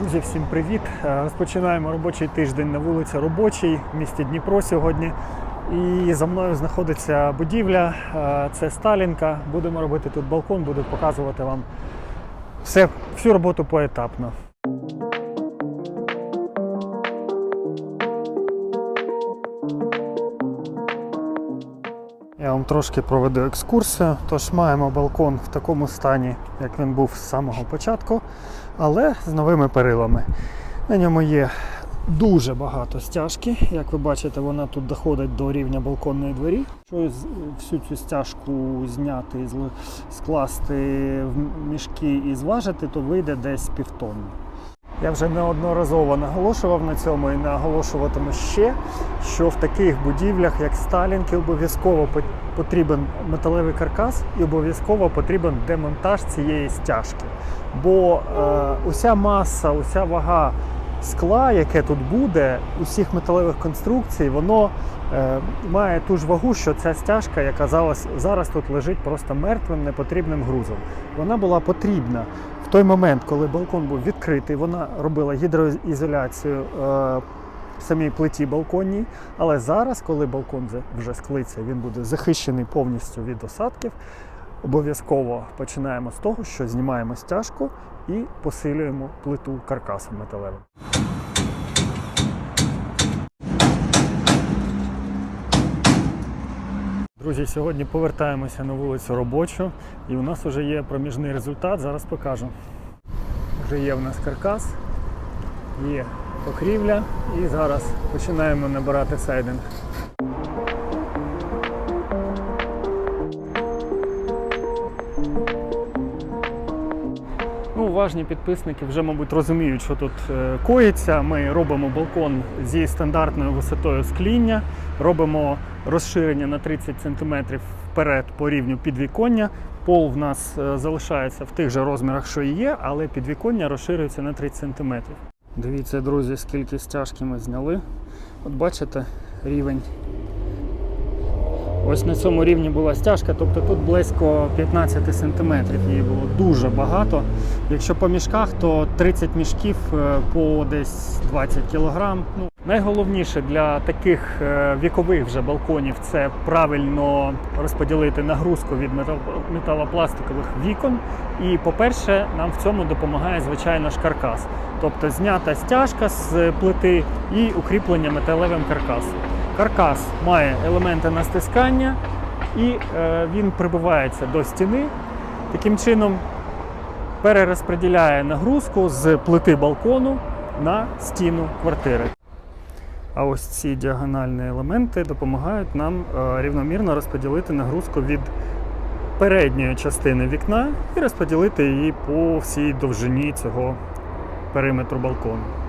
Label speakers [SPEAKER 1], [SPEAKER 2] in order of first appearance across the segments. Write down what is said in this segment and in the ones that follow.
[SPEAKER 1] Друзі, всім привіт! Е, Розпочинаємо робочий тиждень на вулиці Робочій в місті Дніпро сьогодні. І за мною знаходиться будівля. е, Це Сталінка. Будемо робити тут балкон, буду показувати вам все, всю роботу поетапно. Я вам трошки проведу екскурсію. Тож маємо балкон в такому стані, як він був з самого початку, але з новими перилами. На ньому є дуже багато стяжки. Як ви бачите, вона тут доходить до рівня балконної двері. Якщо всю цю стяжку зняти, скласти в мішки і зважити, то вийде десь півтонни. Я вже неодноразово наголошував на цьому і наголошуватиму ще, що в таких будівлях, як Сталінки, обов'язково потрібен металевий каркас і обов'язково потрібен демонтаж цієї стяжки. Бо е, уся маса, уся вага скла, яке тут буде, усіх металевих конструкцій, воно е, має ту ж вагу, що ця стяжка, яка зараз, зараз тут лежить просто мертвим, непотрібним грузом. Вона була потрібна той момент, коли балкон був відкритий, вона робила гідроізоляцію е, самій плиті балконній. Але зараз, коли балкон вже- склиться, він буде захищений повністю від осадків. Обов'язково починаємо з того, що знімаємо стяжку і посилюємо плиту каркасом металевим. Друзі, сьогодні повертаємося на вулицю робочу, і у нас вже є проміжний результат. Зараз покажу. Вже є в нас каркас, є покрівля, і зараз починаємо набирати сайдинг. Уважні підписники вже, мабуть, розуміють, що тут е, коїться. Ми робимо балкон зі стандартною висотою скління, робимо розширення на 30 см вперед по рівню підвіконня. Пол в нас е, залишається в тих же розмірах, що і є, але підвіконня розширюється на 30 см. Дивіться, друзі, скільки стяжки ми зняли. От бачите рівень Ось на цьому рівні була стяжка, тобто тут близько 15 см її було дуже багато. Якщо по мішках, то 30 мішків е, по десь 20 кг. Ну, найголовніше для таких е, вікових вже балконів це правильно розподілити нагрузку від метал- металопластикових вікон. І, по-перше, нам в цьому допомагає звичайно ж каркас, тобто знята стяжка з плити і укріплення металевим каркасом. Каркас має елементи на стискання і е, він прибивається до стіни. Таким чином перерозподіляє нагрузку з плити балкону на стіну квартири. А ось ці діагональні елементи допомагають нам е, рівномірно розподілити нагрузку від передньої частини вікна і розподілити її по всій довжині цього периметру балкону.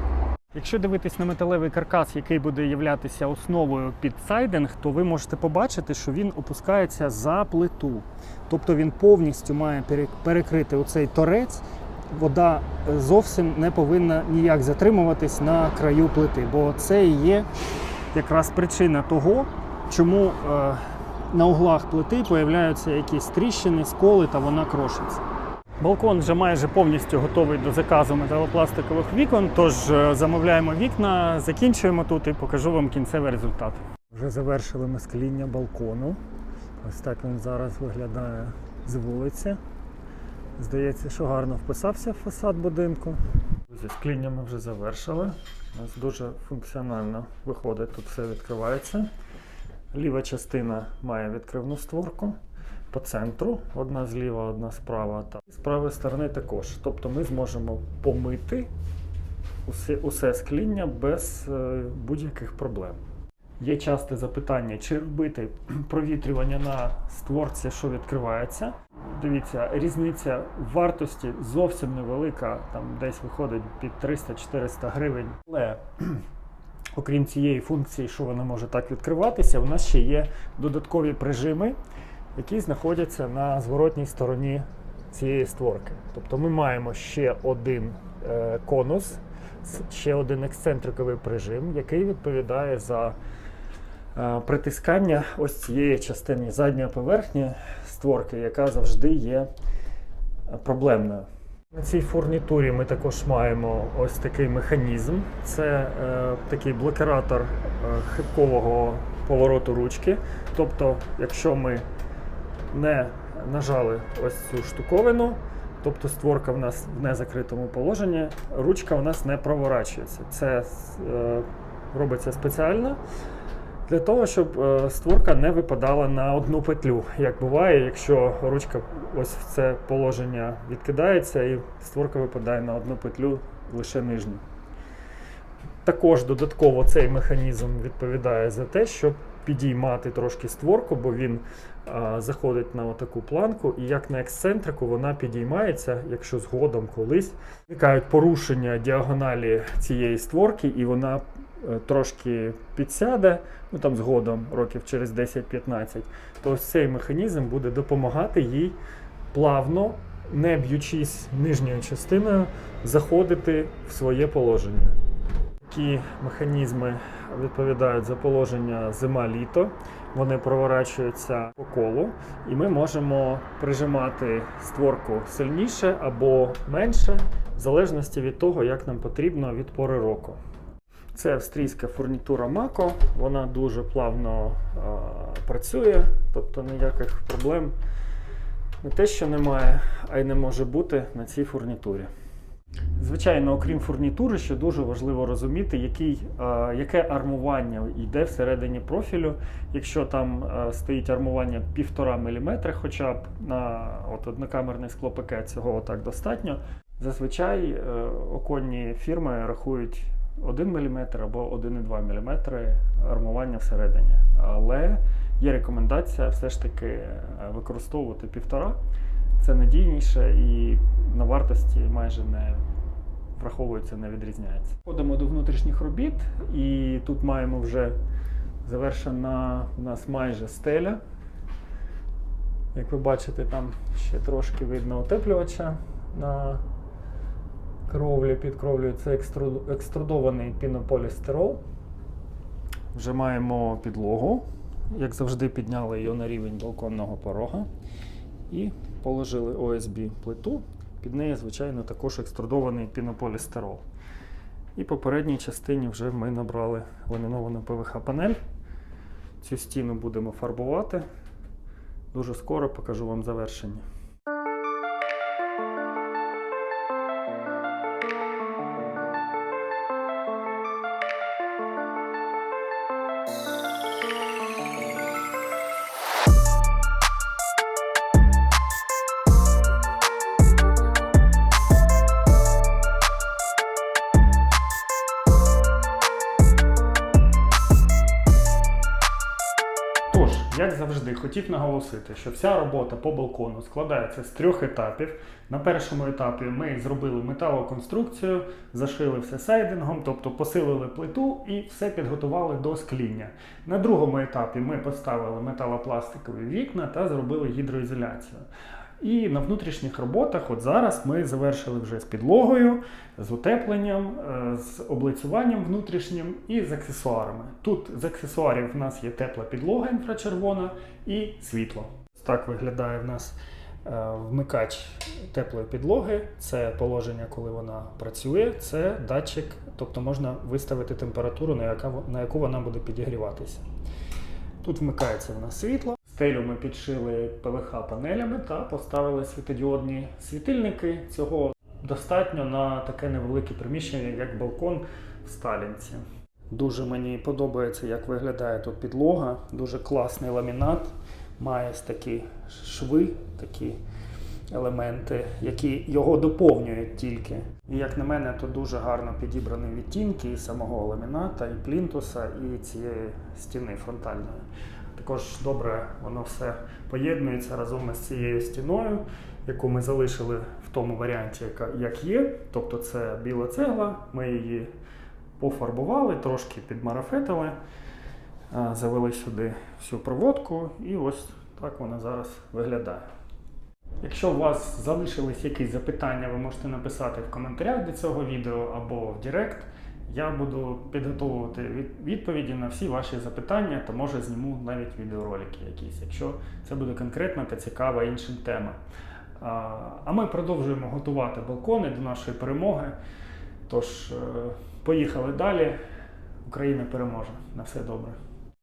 [SPEAKER 1] Якщо дивитись на металевий каркас, який буде являтися основою під сайдинг, то ви можете побачити, що він опускається за плиту. Тобто він повністю має перекрити оцей торець. Вода е, зовсім не повинна ніяк затримуватись на краю плити, бо це і є якраз причина того, чому е, на углах плити появляються якісь тріщини, сколи та вона крошиться. Балкон вже майже повністю готовий до заказу металопластикових вікон, тож е, замовляємо вікна, закінчуємо тут і покажу вам кінцевий результат. Вже завершили ми скління балкону. Ось так він зараз виглядає з вулиці. Здається, що гарно вписався в фасад будинку. Друзі, скління ми вже завершили. У нас дуже функціонально виходить, тут все відкривається. Ліва частина має відкривну створку по центру, одна зліва, одна справа. Та з правої сторони також. Тобто ми зможемо помити усе, усе скління без е, будь-яких проблем. Є часте запитання, чи робити провітрювання на створці, що відкривається. Дивіться, різниця в вартості зовсім невелика, там десь виходить під 300-400 гривень. Але окрім цієї функції, що вона може так відкриватися, у нас ще є додаткові прижими, які знаходяться на зворотній стороні цієї створки. Тобто ми маємо ще один е, конус, ще один ексцентриковий прижим, який відповідає за е, притискання ось цієї частини задньої поверхні створки, яка завжди є проблемною. На цій фурнітурі ми також маємо ось такий механізм. Це е, такий блокиратор е, хибкового повороту ручки. Тобто, якщо ми не нажали ось цю штуковину, тобто створка в нас в незакритому положенні, ручка у нас не проворачується. Це е, робиться спеціально для того, щоб е, створка не випадала на одну петлю. Як буває, якщо ручка ось в це положення відкидається і створка випадає на одну петлю лише нижню. Також додатково цей механізм відповідає за те, щоб підіймати трошки створку, бо він а, заходить на таку планку, і як на ексцентрику вона підіймається, якщо згодом колись виникають порушення діагоналі цієї створки, і вона е, трошки підсяде, ну там згодом, років через 10-15, то ось цей механізм буде допомагати їй плавно, не б'ючись нижньою частиною, заходити в своє положення. Такі механізми відповідають за положення зима-літо. Вони проворачуються по колу, і ми можемо прижимати створку сильніше або менше, в залежності від того, як нам потрібно від пори року. Це австрійська фурнітура Мако, вона дуже плавно а, працює, тобто ніяких проблем не те, що немає, а й не може бути на цій фурнітурі. Звичайно, окрім фурнітури, ще дуже важливо розуміти, який, е, яке армування йде всередині профілю. Якщо там е, стоїть армування 1,5 мм, хоча б на от, однокамерний склопакет цього отак достатньо. Зазвичай е, оконні фірми рахують 1 мм або 1,2 мм армування всередині. Але є рекомендація все ж таки е, використовувати 1,5 це надійніше і на вартості майже не враховується, не відрізняється. Ходимо до внутрішніх робіт, і тут маємо вже завершена у нас майже стеля. Як ви бачите, там ще трошки видно утеплювача на кровлі під кровлею. Це екструдований пінополістирол. Вже маємо підлогу. Як завжди, підняли її на рівень балконного порога і положили ОСБ плиту. Під неї, звичайно, також екструдований пінополістирол. І по передній частині вже ми набрали ламіновану ПВХ-панель. Цю стіну будемо фарбувати. Дуже скоро покажу вам завершення. Хотів наголосити, що вся робота по балкону складається з трьох етапів. На першому етапі ми зробили металоконструкцію, зашили все сайдингом, тобто посилили плиту і все підготували до скління. На другому етапі ми поставили металопластикові вікна та зробили гідроізоляцію. І на внутрішніх роботах, от зараз ми завершили вже з підлогою, з утепленням, е, з облицюванням внутрішнім і з аксесуарами. Тут з аксесуарів в нас є тепла підлога інфрачервона і світло. Так виглядає в нас е, вмикач теплої підлоги. Це положення, коли вона працює. Це датчик, тобто можна виставити температуру, на, яку вона буде підігріватися. Тут вмикається в нас світло. Стелю ми підшили ПВХ-панелями та поставили світодіодні світильники. Цього достатньо на таке невелике приміщення, як балкон в Сталінці. Дуже мені подобається, як виглядає тут підлога. Дуже класний ламінат. Має такі шви, такі елементи, які його доповнюють тільки. І як на мене, то дуже гарно підібрані відтінки і самого ламіната, і плінтуса, і цієї стіни фронтальної. Також добре воно все поєднується разом із цією стіною, яку ми залишили в тому варіанті, як є. Тобто це біла цегла. Ми її пофарбували, трошки підмарафетили, завели сюди всю проводку, і ось так вона зараз виглядає. Якщо у вас залишились якісь запитання, ви можете написати в коментарях до цього відео або в Директ. Я буду підготовувати відповіді на всі ваші запитання, то може зніму навіть відеоролики якісь, якщо це буде конкретна та цікава іншим тема. А, А ми продовжуємо готувати балкони до нашої перемоги. Тож, е, поїхали далі. Україна переможе. На все добре.